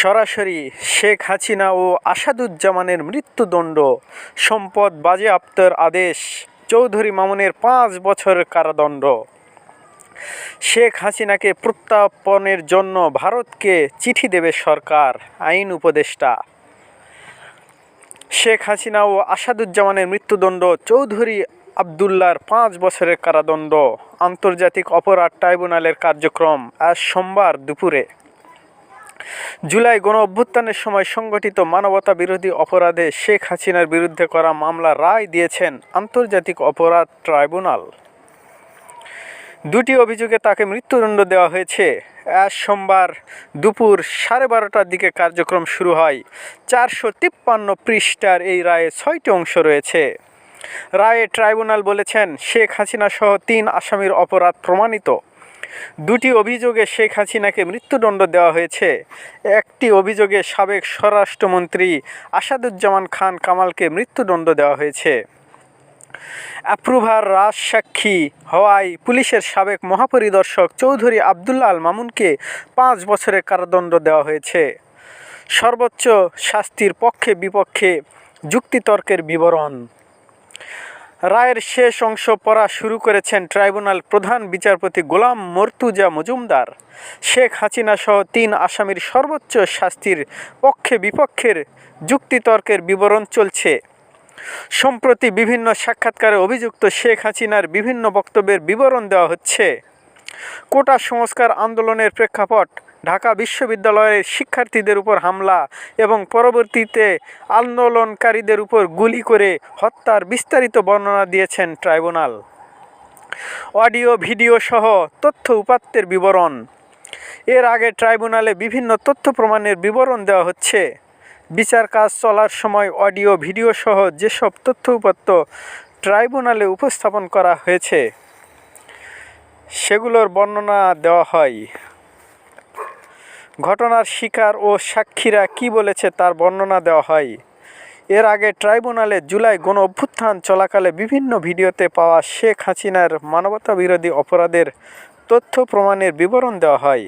সরাসরি শেখ হাসিনা ও আসাদুজ্জামানের মৃত্যুদণ্ড, সম্পদ বাজেয়াপ্তের আদেশ, চৌধুরী মামুনের পাঁচ বছরের কারাদণ্ড। শেখ হাসিনাকে প্রত্যাপনের জন্য ভারতকে চিঠি দেবে সরকার, আইন উপদেষ্টা। শেখ হাসিনা ও আসাদুজ্জামানের মৃত্যুদণ্ড চৌধুরী আবদুল্লার পাঁচ বছরের কারাদণ্ড। আন্তর্জাতিক অপরাধ ট্রাইব্যুনালের কার্যক্রম আজ সোমবার দুপুরে। জুলাই গণ অভ্যুত্থানের সময় সংগঠিত মানবতা বিরোধী অপরাধে শেখ হাসিনার বিরুদ্ধে করা মামলা রায় দিয়েছেন আন্তর্জাতিক অপরাধ ট্রাইব্যুনাল। দুটি অভিযোগে তাকে মৃত্যুদণ্ড দেওয়া হয়েছে। আজ সোমবার দুপুর সাড়ে বারোটার দিকে কার্যক্রম শুরু হয়। চারশো তিপ্পান্ন পৃষ্ঠার এই রায়ে ছয়টি অংশ রয়েছে। রায়ে ট্রাইব্যুনাল বলেছেন, শেখ হাসিনা সহ তিন আসামির অপরাধ প্রমাণিত। দুটি অভিযোগে শেখ হাসিনাকে মৃত্যুদণ্ড দেওয়া হয়েছে। একটি অভিযোগে সাবেক স্বরাষ্ট্রমন্ত্রী আসাদুজ্জামান খান কামালকে মৃত্যুদণ্ড দেওয়া হয়েছে। অ্যাপ্রুভার রাজসাক্ষী হওয়ায় পুলিশের সাবেক মহাপরিদর্শক চৌধুরী আবদুল্লাহ আল মামুনকে পাঁচ বছরের কারাদণ্ড দেওয়া হয়েছে। সর্বোচ্চ শাস্তির পক্ষে বিপক্ষে যুক্তিতর্কের বিবরণ। রায়ের শেষ অংশ পড়া শুরু করেছেন ট্রাইব্যুনাল প্রধান বিচারপতি গোলাম মর্তুজা মজুমদার। শেখ হাসিনা সহ তিন আসামির সর্বোচ্চ শাস্তির পক্ষে বিপক্ষের যুক্তিতর্কের বিবরণ চলছে। সম্প্রতি বিভিন্ন সাক্ষাৎকারে অভিযুক্ত শেখ হাসিনার বিভিন্ন বক্তব্যের বিবরণ দেওয়া হচ্ছে। কোটা সংস্কার আন্দোলনের প্রেক্ষাপট ঢাকা বিশ্ববিদ্যালয়ের শিক্ষার্থীদের উপর হামলা এবং পরবর্তীতে আন্দোলনকারীদের উপর গুলি করে হত্যার বিস্তারিত বর্ণনা দিয়েছেন ট্রাইব্যুনাল। অডিও, ভিডিও সহ তথ্য উপাত্তের বিবরণ। এর আগে ট্রাইব্যুনালে বিভিন্ন তথ্য প্রমাণের বিবরণ দেওয়া হচ্ছে। বিচার কাজ চলার সময় অডিও, ভিডিও সহ যেসব তথ্য উপাত্ত ট্রাইব্যুনালে উপস্থাপন করা হয়েছে, সেগুলোর বর্ণনা দেওয়া হয়। ঘটনার শিকার ও সাক্ষীরা কি বলেছে তার বর্ণনা দেওয়া হয়। এর আগে ট্রাইব্যুনালে জুলাই গণ অভ্যুত্থান চলাকালে বিভিন্ন ভিডিওতে পাওয়া শেখ হাসিনার মানবতা বিরোধী অপরাধের তথ্য প্রমাণের বিবরণ দেওয়া হয়।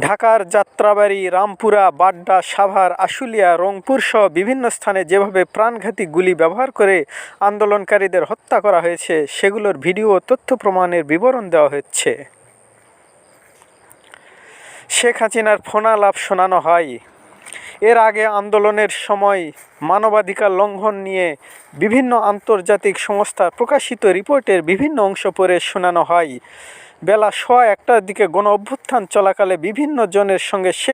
ঢাকার যাত্রাবাড়ি, রামপুরা, বাড্ডা, সাভার, আশুলিয়া, রংপুর সহ বিভিন্ন স্থানে যেভাবে প্রাণঘাতী গুলি ব্যবহার করে আন্দোলনকারীদের হত্যা করা হয়েছে, সেগুলোর ভিডিও তথ্য প্রমাণের বিবরণ দেওয়া হচ্ছে। শেখ হাসিনার ফোনালাপ শোনানো হয়। এর আগে আন্দোলনের সময় মানবাধিকার লঙ্ঘন নিয়ে বিভিন্ন আন্তর্জাতিক সংস্থা প্রকাশিত রিপোর্টের বিভিন্ন অংশ পড়ে শোনানো হয়। বেলা সোয়া একটার দিকে গণ অভ্যুত্থান চলাকালে বিভিন্ন জনের সঙ্গে